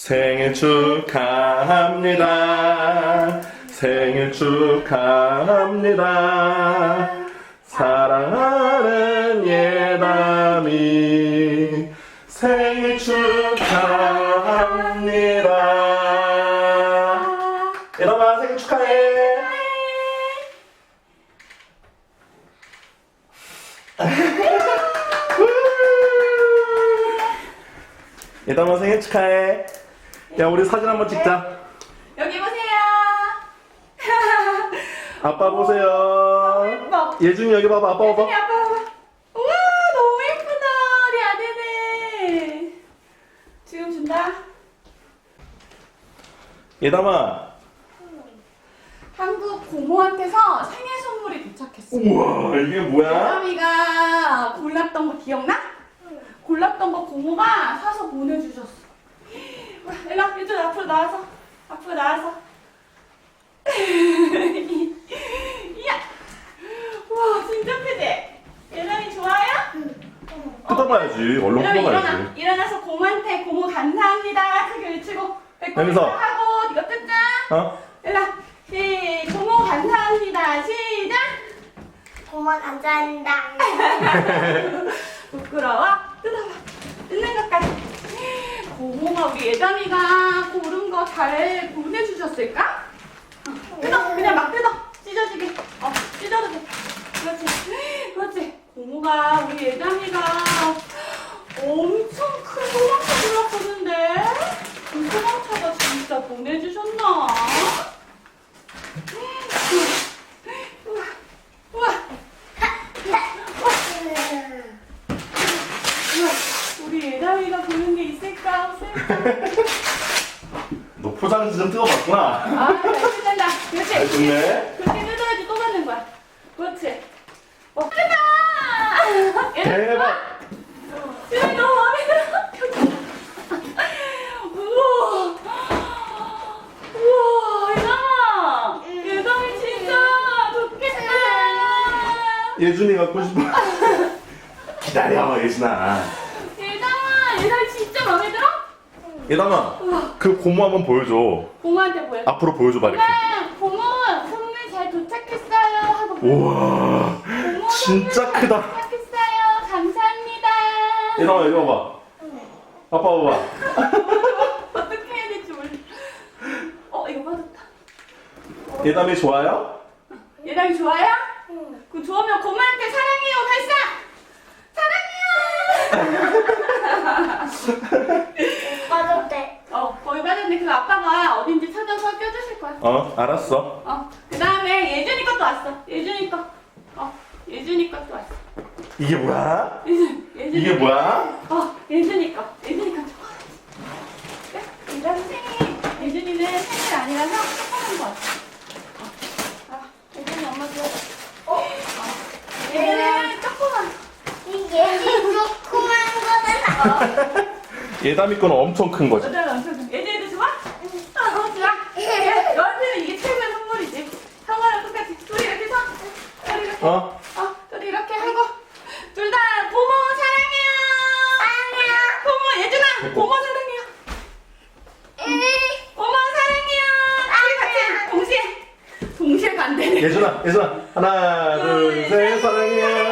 생일 축하합니다. 생일 축하합니다. 사랑하는 예담이 생일 축하합니다. 예담아 생일 축하해. 예담아 생일 축하해. 야 우리 사진 한번 찍자. 여기 보세요. 아빠 보세요. 예뻐. 예준이 여기 봐봐. 아빠 예준이 봐봐. 아빠 봐봐. 우와 너무 예쁘다 우리 아들네. 지금 준다. 예담아. 한국 고모한테서 생일 선물이 도착했어. 우와 이게 뭐야? 예담이가 골랐던 거 기억나? 골랐던 거 고모가 사서 보내주셨어. 와, 일로 이쪽 앞으로 나와서 앞으로 나와서. 이야, 와 진짜 크지? 예담이 좋아요? 뜯어봐야지. 얼른 예담이 일어나 뜯어봐야지. 일어나서 고모한테 고모 감사합니다 크게 외치고 배꼽 여기서. 하고 이거 뜯자. 어? 일로 시 고모 감사합니다 시작. 고마 감사합니다. 부끄러워? 뜯어봐. 뜯는 것까지. 고모가 우리 예담이가 고른 거 잘 보내주셨을까? 어, 뜯어. 그냥 막 뜯어. 찢어지게. 어, 찢어도 돼. 그렇지. 그렇지. 고모가 우리 예담이가 엄청 큰 소방차 골랐었는데 그 소방차가 진짜 보내주셨나? 우와. 우와. 우와. 우리 예담이가 보는 게 너 포장지 좀 뜯어봤구나. 아, 잘 뜯는다. 그렇지. 잘 뜯네. 그렇게 뜯어야지 또 받는 거야. 그렇지. 어, 뜯어! 대박. 예담이 너무 마음에 들어. 우와. 우와, 예담아. 예담이 진짜 좋겠다. 예준이 갖고 싶어. 기다려 예준아 예담이 진짜 마음에 들어? 예담아. 그 고모 한번 보여줘. 고모한테 보여. 앞으로 보여줘봐 이렇게. 엄마, 고모 선물 잘 도착했어요 하고. 우와. 고모 진짜 선물 크다. 도착했어요. 감사합니다. 예담아 이거 봐. 아빠 봐봐. 어떻게 해야 될지 몰라. 어, 이거 받았다. 예담이 좋아요? 예랑이 좋아요? 그 좋으면 고모한테 사랑해요 발사. 사랑해요. 어, 받았는데 그 아빠가 어딘지 찾아서 껴주실 거야. 어 알았어. 어, 그 다음에 예준이 것도 왔어. 예준이 거. 어, 예준이 것도 왔어. 이게 뭐야? 예준, 예준이. 이게 뭐야? 어, 예준이 거. 예준이 거. 그래? 이런 생일, 예준이는 생일 아니라서 조그만 거 같아. 어. 아, 예준이 엄마 줘. 어? 얘는 조그만 이게 조그만 거는 거. 예담이 거는 엄청 큰 거지. 여자가 엄청 큰. 예준이도 좋아? 어, 좋아. 너한테는 이게 최고의 선물이지. 형아랑 똑같이. 둘이 이렇게 서. 둘이 이렇게. 어? 어, 둘이 이렇게 하고. 둘 다 고모 사랑해요. 사랑해요. 고모 사랑해요. 고모 사랑해요. 우리 같이 동시에 동시에 간대네. 예준아 예준아 하나 둘 셋 사랑해요.